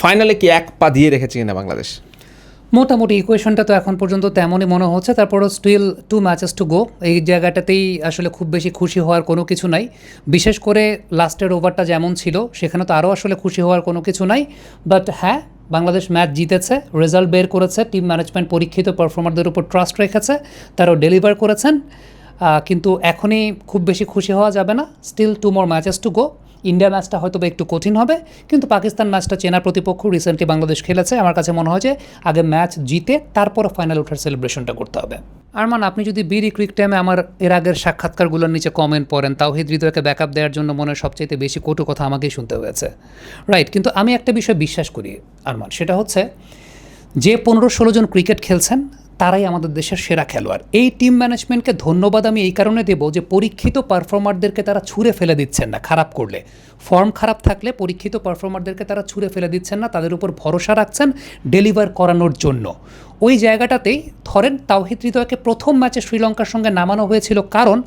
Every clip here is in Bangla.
ফাইনালে কি এক পা দিয়ে রেখেছে কিনা বাংলাদেশ? মোটামুটি ইকুয়েশনটা তো এখন পর্যন্ত তেমনই মনে হচ্ছে, তারপরও still two matches to go এই জায়গাটাতেই আসলে খুব বেশি খুশি হওয়ার কোনো কিছু নাই। বিশেষ করে লাস্টের ওভারটা যেমন ছিল, সেখানে তো আরও আসলে খুশি হওয়ার কোনো কিছু নাই। বাট হ্যাঁ বাংলাদেশ ম্যাচ জিতেছে রেজাল্ট বের করেছে টিম ম্যানেজমেন্ট পরীক্ষিত পারফর্মারদের উপর ট্রাস্ট রেখেছে, তারাও ডেলিভার করেছেন। কিন্তু এখনই খুব বেশি খুশি হওয়া যাবে না। Still two more matches to go India ম্যাচটা হয়তো একটু কঠিন হবে, কিন্তু পাকিস্তান ম্যাচটা চেনা প্রতিপক্ষ রিসেন্টলি বাংলাদেশ খেলেছে। আমার কাছে মনে হয় যে আগে ম্যাচ জিতে তারপর ফাইনাল ওঠার সেলিব্রেশনটা করতে হবে। আরমান, আপনি যদি বিডি ক্রিক টাইমে আমার এর আগের সাক্ষাৎকারগুলোর নিচে কমেন্ট পড়েন, তাওহিদ হৃদয়কে ব্যাকআপ দেওয়ার জন্য মনে হয় সবচাইতে বেশি কটু কথা আমাকেই শুনতে হয়েছে। রাইট কিন্তু আমি একটা বিষয় বিশ্বাস করি, আরমান, সেটা হচ্ছে যে পনেরো ষোলো জন ক্রিকেট খেলছেন তারাই আমাদের দেশের সেরা খেলোয়াড়। এই টিম ম্যানেজমেন্টকে ধন্যবাদ আমি এই কারণে দেবো যে পরীক্ষিত পারফর্মারদেরকে তারা ছুঁড়ে ফেলে দিচ্ছেন না, খারাপ করলে। ফর্ম খারাপ থাকলে পরীক্ষিত পারফর্মারদেরকে তারা ছুঁড়ে ফেলে দিচ্ছেন না, তাদের উপর ভরসা রাখছেন ডেলিভার করানোর জন্য। ওই জায়গাটাতেই ধরেন তাওহিদ হৃদয়কে প্রথম ম্যাচে শ্রীলঙ্কার সঙ্গে নামানো হয়েছিল কারণ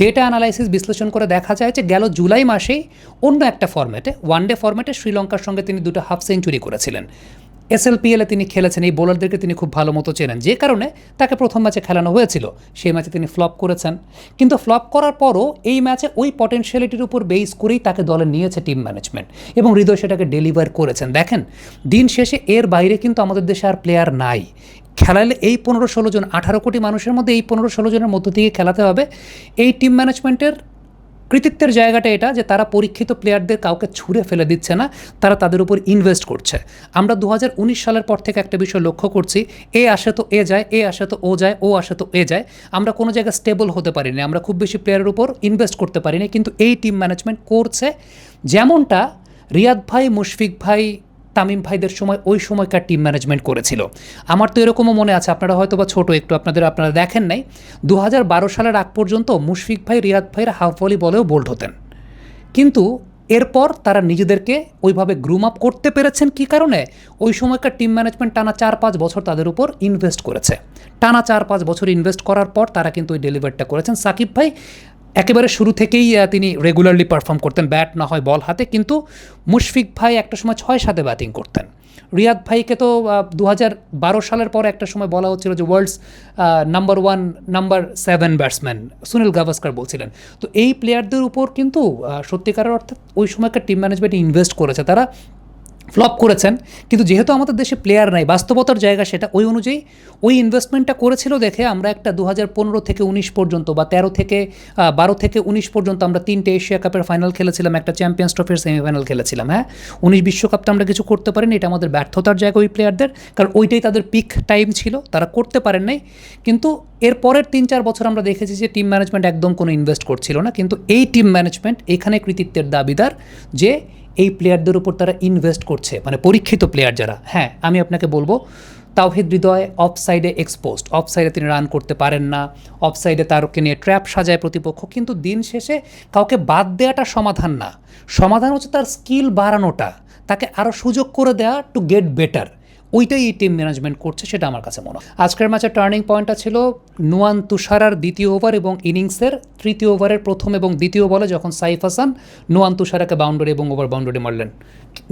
ডেটা অ্যানালাইসিস বিশ্লেষণ করে দেখা যায় যে গেল জুলাই মাসেই অন্য একটা ফর্ম্যাটে ওয়ানডে ফর্ম্যাটে শ্রীলঙ্কার সঙ্গে তিনি দুটো হাফ সেঞ্চুরি করেছিলেন। এসএলপিএলে তিনি খেলেছেন, এই বোলারদেরকে তিনি খুব ভালো মতো চেনেন। যে কারণে তাকে প্রথম ম্যাচে খেলানো হয়েছিল, সেই ম্যাচে তিনি ফ্লপ করেছেন। কিন্তু ফ্লপ করার পরও এই ম্যাচে ওই পটেনশিয়ালিটির উপর বেস করেই তাকে দলে নিয়েছে টিম ম্যানেজমেন্ট এবং হৃদয় সেটাকে ডেলিভার করেছেন। দেখেন, দিন শেষে এর বাইরে কিন্তু আমাদের দেশে আর প্লেয়ার নাই। খেলালে এই পনেরো ষোলো জন, আঠারো কোটি মানুষের মধ্যে এই পনেরো ষোলো জনের মধ্য থেকে খেলাতে হবে। এই টিম ম্যানেজমেন্টের কৃতিত্বের জায়গাটা এটা যে তারা পরীক্ষিত প্লেয়ারদের কাউকে ছুঁড়ে ফেলে দিচ্ছে না, তারা তাদের উপর ইনভেস্ট করছে। আমরা দু হাজার উনিশ সালের পর থেকে একটা বিষয় লক্ষ্য করছি, এ আসে তো এ যায়, এ আসে তো ও যায়, ও আসে তো এ যায়। আমরা কোনো জায়গায় স্টেবল হতে পারিনি, আমরা খুব বেশি প্লেয়ারের উপর ইনভেস্ট করতে পারিনি, কিন্তু এই টিম ম্যানেজমেন্ট করছে। যেমনটা রিয়াদ ভাই, মুশফিক ভাই তামিম ভাইদের সময় ওই সময়কার টিম ম্যানেজমেন্ট করেছিল। আমার তো এরকমও মনে আছে, আপনারা হয়তো বা ছোটো, একটু আপনাদের, আপনারা দেখেন নাই। দু হাজার বারো সালের আগ পর্যন্ত মুশফিক ভাই, রিয়াদ ভাইয়ের হাফ ভলি বলেও বোল্ড হতেন। কিন্তু এরপর তারা নিজেদেরকে ওইভাবে গ্রুম আপ করতে পেরেছেন কী কারণে? ওই সময়কার টিম ম্যানেজমেন্ট টানা চার পাঁচ বছর তাদের উপর ইনভেস্ট করেছে। টানা চার পাঁচ বছর ইনভেস্ট করার পর তারা কিন্তু ওই ডেলিভারটা করেছেন। সাকিব ভাই একেবারে শুরু থেকেই তিনি রেগুলারলি পারফর্ম করতেন ব্যাট না হয় বল হাতে, কিন্তু মুশফিক ভাই একটা সময় ছয় সাথে ব্যাটিং করতেন। রিয়াদ ভাইকে তো দু বারো সালের পর একটা সময় বলা হচ্ছিল যে world's number one number seven batsman Sunil Gavaskar বলছিলেন। তো এই প্লেয়ারদের উপর কিন্তু সত্যিকারের অর্থে ওই সময়কার টিম ম্যানেজমেন্ট ইনভেস্ট করেছে। তারা ফ্লপ করেছেন, কিন্তু যেহেতু আমাদের দেশে প্লেয়ার নাই, বাস্তবতার জায়গা সেটা ওই অনুযায়ী ওই ইনভেস্টমেন্টটা করেছিল দেখে আমরা একটা দু পনেরো থেকে উনিশ পর্যন্ত বা তেরো থেকে বারো থেকে উনিশ পর্যন্ত আমরা তিনটে এশিয়া কাপের ফাইনাল খেলেছিলাম, একটা চ্যাম্পিয়ন্স ট্রফির সেমিফাইনাল খেলেছিলাম হ্যাঁ? উনিশ বিশ্বকাপটা আমরা কিছু করতে পারিনি, এটা আমাদের ব্যর্থতার জায়গা ওই প্লেয়ারদের কারণ ওইটাই তাদের পিক টাইম ছিল, তারা করতে পারেন নাই। কিন্তু এর পরের তিন চার বছর আমরা দেখেছি যে টিম ম্যানেজমেন্ট একদম কোনো ইনভেস্ট করছিল না, কিন্তু এই টিম ম্যানেজমেন্ট এখানে কৃতিত্বের দাবিদার যে এই প্লেয়ারদের উপর তারা ইনভেস্ট করছে মানে পরীক্ষিত প্লেয়ার যারা। হ্যাঁ আমি আপনাকে বলব, তাওহিদ হৃদয় অফসাইডে সাইডে অফসাইডে অফ সাইডে তিনি রান করতে পারেন না অফসাইডে তারকে নিয়ে ট্র্যাপ সাজায় প্রতিপক্ষ, কিন্তু দিন শেষে কাউকে বাদ দেওয়াটা সমাধান না। সমাধান হচ্ছে তার স্কিল বাড়ানোটা, তাকে আরও সুযোগ করে দেওয়া টু গেট বেটার ওইটাই এই টিম ম্যানেজমেন্ট করছে সেটা আমার কাছে মনে হয়। আজকের ম্যাচের টার্নিং পয়েন্টটা ছিল নুয়ান তুষারার দ্বিতীয় ওভার এবং ইনিংসের তৃতীয় ওভারের প্রথম এবং দ্বিতীয় বলে যখন সাইফ হাসান নুয়ান তুষারাকে বাউন্ডারি এবং ওভার বাউন্ডারি মারলেন।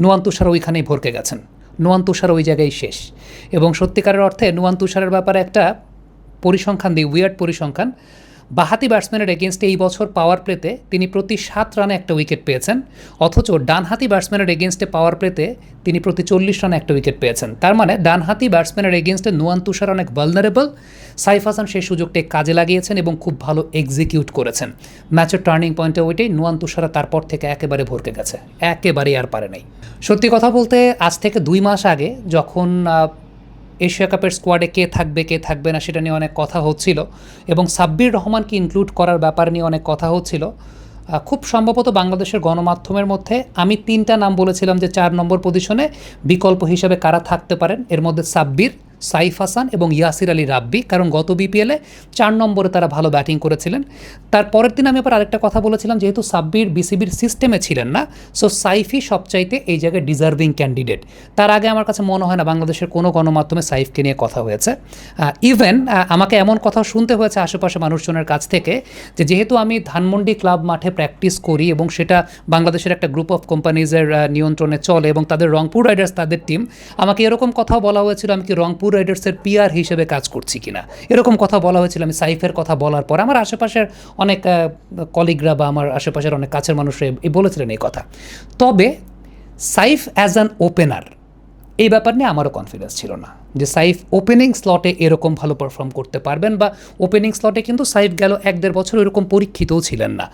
নুয়ান তুষার ওইখানেই ভরকে গেছেন। নুয়ান তুষার ওই জায়গায় শেষ। এবং সত্যিকারের অর্থে নুয়ান তুষারের ব্যাপারে একটা পরিসংখ্যান দিই উইয়ার্ড পরিসংখ্যান। বাহাতি ব্যাটসম্যানের এগেনস্টে এই বছর পাওয়ার প্লেতে তিনি প্রতি সাত রানে একটা উইকেট পেয়েছেন, অথচ ডানহাতি ব্যাটসম্যানের এগেনস্টে পাওয়ার প্লেতে তিনি প্রতি চল্লিশ রানে একটা উইকেট পেয়েছেন। তার মানে ডানহাতি ব্যাটসম্যানের এগেনস্টে নুয়ান তুষার অনেক ভালনারেবল সাইফ হাসান সেই সুযোগটি কাজে লাগিয়েছেন এবং খুব ভালো এক্সিকিউট করেছেন। ম্যাচের টার্নিং পয়েন্টে ওইটাই, নুয়ান তুষারা তারপর থেকে একেবারে ভরকে গেছে, একেবারেই আর পারে নাই। সত্যি কথা বলতে, আজ থেকে দুই মাস আগে যখন এশিয়া কাপের স্কোয়াডে কে থাকবে কে থাকবে না সেটা নিয়ে অনেক কথা হচ্ছিল এবং সাব্বির রহমানকে ইনক্লুড করার ব্যাপার নিয়ে অনেক কথা হচ্ছিল। খুব সম্ভবত বাংলাদেশের গণমাধ্যমের মধ্যে আমি তিনটা নাম বলেছিলাম যে চার নম্বর পজিশনে বিকল্প হিসাবে কারা থাকতে পারেন। এর মধ্যে সাব্বির সাইফ হাসান এবং ইয়াসির আলী রাব্বি। কারণ গত বিপিএলে চার নম্বরে তারা ভালো ব্যাটিং করেছিলেন। তার পরের দিন আমি আবার আরেকটা কথা বলেছিলাম, যেহেতু সাব্বির, বিসিবির সিস্টেমে ছিলেন না সো সাইফই সবচাইতে এই জায়গায় ডিজার্ভিং ক্যান্ডিডেট তার আগে আমার কাছে মনে হয় না বাংলাদেশের কোনো গণমাধ্যমে সাইফকে নিয়ে কথা হয়েছে। ইভেন আমাকে এমন কথা শুনতে হয়েছে আশেপাশে মানুষজনের কাছ থেকে, যে যেহেতু আমি ধানমন্ডি ক্লাব মাঠে প্র্যাকটিস করি এবং সেটা বাংলাদেশের একটা গ্রুপ অফ কোম্পানিজের নিয়ন্ত্রণে চলে এবং তাদের রংপুর রাইডার্স তাদের টিম আমাকে এরকম কথাও বলা হয়েছিল, আমি কি রংপুর রাইডার্সের পিআর হিসেবে কাজ করছি কিনা। এরকম কথা বলা হয়েছিল, আমি সাইফের কথা বলার পর। আমার আশেপাশের অনেক কলিগরা বা আমার আশেপাশের অনেক কাছের মানুষ বলেছিলেন এই কথা। তবে সাইফ অ্যাজ অ্যান ওপেনার এই ব্যাপার নিয়ে আমারও কনফিডেন্স ছিল না। যে সাইফ ওপেনিং স্লটে এরকম ভালো পারফর্ম করতে পারবেন বা ওপেনিং স্লটে কিন্তু সাইফ গেল এক দেড় বছর এরকম পরীক্ষিতও ছিলেন না।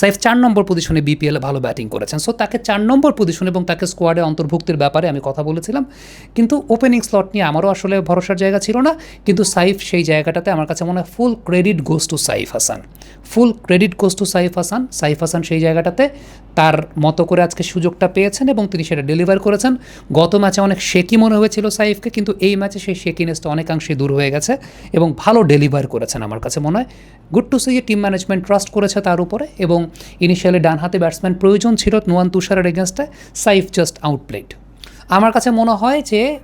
সাইফ চার নম্বর পজিশনে বিপিএলে ভালো ব্যাটিং করেছেন। সো তাকে চার নম্বর পজিশন এবং তাকে স্কোয়াডে অন্তর্ভুক্তির ব্যাপারে আমি কথা বলেছিলাম। কিন্তু ওপেনিং স্লট নিয়ে আমারও আসলে ভরসার জায়গা ছিল না। কিন্তু সাইফ সেই জায়গাটাতে আমার কাছে মনে হয় full credit goes to Saif Hasan. Full credit goes to Saif Hasan. Saif Hasan সেই জায়গাটাতে তার মতো করে আজকে সুযোগটা পেয়েছেন এবং তিনি সেটা ডেলিভার করেছেন। গত ম্যাচে অনেক শেকি মনে হয়েছিল সাইফকে, কিন্তু এই ম্যাচে সেই শেকিনেসটা অনেকাংশে দূর হয়ে গেছে এবং ভালো ডেলিভার করেছেন আমার কাছে মনে হয়। গুড টু সি যে টিম ম্যানেজমেন্ট ট্রাস্ট করেছে তার উপরে এবং ইনিশিয়ালি ডান হাতে ব্যাটসম্যান প্রয়োজন ছিল নোয়ান তুষারের এগেনস্টে সাইফ জাস্ট আউটপ্লেড আমার কাছে মনে হয় যে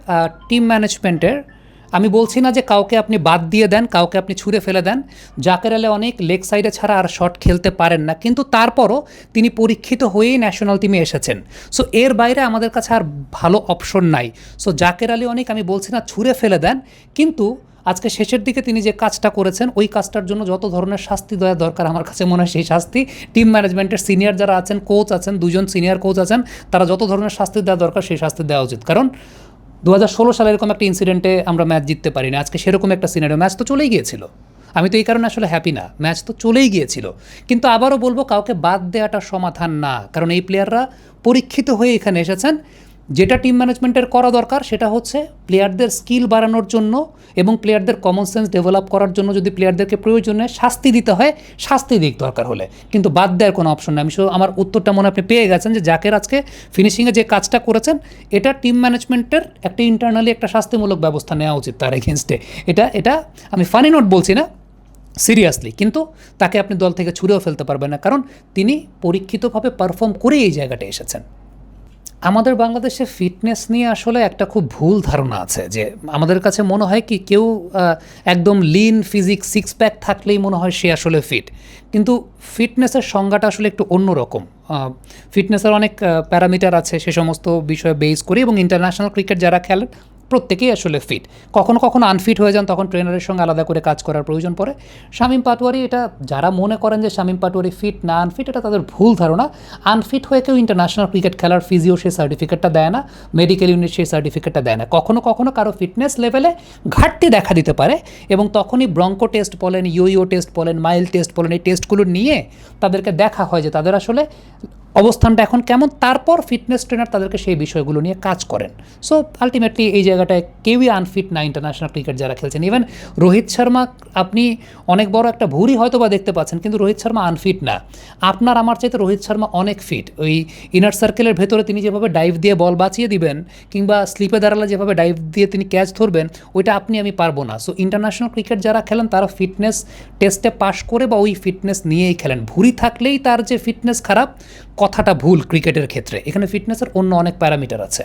টিম ম্যানেজমেন্টের আমি বলছি না যে কাউকে আপনি বাদ দিয়ে দেন, কাউকে আপনি ছুঁড়ে ফেলে দেন। জাকের আলে অনেক লেগ সাইডে ছাড়া আর শট খেলতে পারেন না। কিন্তু তারপরও তিনি পরীক্ষিত হয়েই ন্যাশনাল টিমে এসেছেন। সো এর বাইরে আমাদের কাছে আর ভালো অপশন নাই। সো জাকের আলী অনেক আমি বলছি না ছুঁড়ে ফেলে দেন, কিন্তু আজকে শেষের দিকে তিনি যে কাজটা করেছেন, ওই কাজটার জন্য যত ধরনের শাস্তি দেওয়া দরকার আমার কাছে মনে হয় সেই শাস্তি টিম ম্যানেজমেন্টের সিনিয়র যারা আছেন কোচ আছেন, দুজন সিনিয়র কোচ আছেন, তারা যত ধরনের শাস্তি দেওয়া দরকার সেই শাস্তি দেওয়া উচিত। কারণ দু হাজার ষোলো সালে এরকম একটা ইনসিডেন্টে আমরা ম্যাচ জিততে পারিনি। আজকে সেরকম একটা সিনারিও ম্যাচ তো চলেই গিয়েছিল। আমি তো এই কারণে আসলে হ্যাপি না। ম্যাচ তো চলেই গিয়েছিল। কিন্তু আবারও বলব, কাউকে বাদ দেওয়াটা সমাধান না। কারণ এই প্লেয়াররা পরীক্ষিত হয়ে এখানে এসেছেন। যেটা টিম ম্যানেজমেন্টের করা দরকার, সেটা হচ্ছে প্লেয়ারদের স্কিল বাড়ানোর জন্য এবং প্লেয়ারদের কমন সেন্স ডেভেলপ করার জন্য যদি প্লেয়ারদেরকে প্রয়োজনে শাস্তি দিতে হয়, শাস্তি দিক দরকার হলে। কিন্তু বাদ দেওয়ার কোনো অপশন নেই। আমি আমার উত্তরটা মনে আপনি পেয়ে গেছেন যে জাকের আজকে ফিনিশিংয়ে যে কাজটা করেছেন, এটা টিম ম্যানেজমেন্টের একটা ইন্টারনালি একটা শাস্তিমূলক ব্যবস্থা নেওয়া উচিত তার এগেনস্টে এটা এটা আমি ফানি নোট বলছি না সিরিয়াসলি কিন্তু তাকে আপনি দল থেকে ছুড়েও ফেলতে পারবেন না। কারণ তিনি পরীক্ষিতভাবে পারফর্ম করে এই জায়গাটা এসেছেন। আমাদের বাংলাদেশে ফিটনেস নিয়ে আসলে একটা খুব ভুল ধারণা আছে, যে আমাদের কাছে মনে হয় কি কেউ একদম লিন ফিজিক সিক্স প্যাক থাকলেই মনে হয় সে আসলে ফিট কিন্তু ফিটনেসের সংজ্ঞাটা আসলে একটু অন্যরকম। ফিটনেসের অনেক প্যারামিটার আছে, সে সমস্ত বিষয়ে বেস করে এবং ইন্টারন্যাশনাল ক্রিকেট যারা খেলেন প্রত্যেকেই আসলে ফিট কখনো কখনো আনফিট হয়ে যান, তখন ট্রেনারের সঙ্গে আলাদা করে কাজ করার প্রয়োজন পড়ে। শামীম পাটোয়ারি এটা যারা মনে করেন যে শামীম পাটোয়ারি ফিট না আনফিট এটা তাদের ভুল ধারণা। আনফিট হয়ে কেউ ইন্টারন্যাশনাল ক্রিকেট খেলার ফিজিও সেই সার্টিফিকেটটা দেয় না মেডিকেল ইউনিট সেই সার্টিফিকেটটা দেয় না। কখনো কখনো কারও ফিটনেস লেভেলে ঘাটতি দেখা দিতে পারে এবং তখনই ব্রঙ্কো টেস্ট বলেন ইউইও টেস্ট বলেন মাইল টেস্ট বলেন, এই টেস্টগুলো নিয়ে তাদেরকে দেখা হয় যে তাদের আসলে অবস্থানটা এখন কেমন? তারপর ফিটনেস ট্রেনার তাদেরকে সেই বিষয়গুলো নিয়ে কাজ করেন। সো আলটিমেটলি এই জায়গাটায় কেউই আনফিট না ইন্টারন্যাশনাল ক্রিকেট যারা খেলছেন। ইভেন রোহিত শর্মা, আপনি অনেক বড় একটা ভুরি হয়তো বা দেখতে পাচ্ছেন, কিন্তু রোহিত শর্মা আনফিট না। আপনার, আমার চাইতে রোহিত শর্মা অনেক ফিট ওই ইনার সার্কেলের ভেতরে তিনি যেভাবে ডাইভ দিয়ে বল বাঁচিয়ে দিবেন, কিংবা স্লিপে দাঁড়ালে যেভাবে ডাইভ দিয়ে তিনি ক্যাচ ধরবেন, ওইটা আপনি, আমি পারব না। সো ইন্টারন্যাশনাল ক্রিকেট যারা খেলেন, তারা ফিটনেস টেস্টে পাশ করে বা ওই ফিটনেস নিয়েই খেলেন। ভুরি থাকলেই তার যে ফিটনেস খারাপ কথাটা ভুল ক্রিকেটের ক্ষেত্রে। এখানে ফিটনেসের অন্য অনেক প্যারামিটার আছে।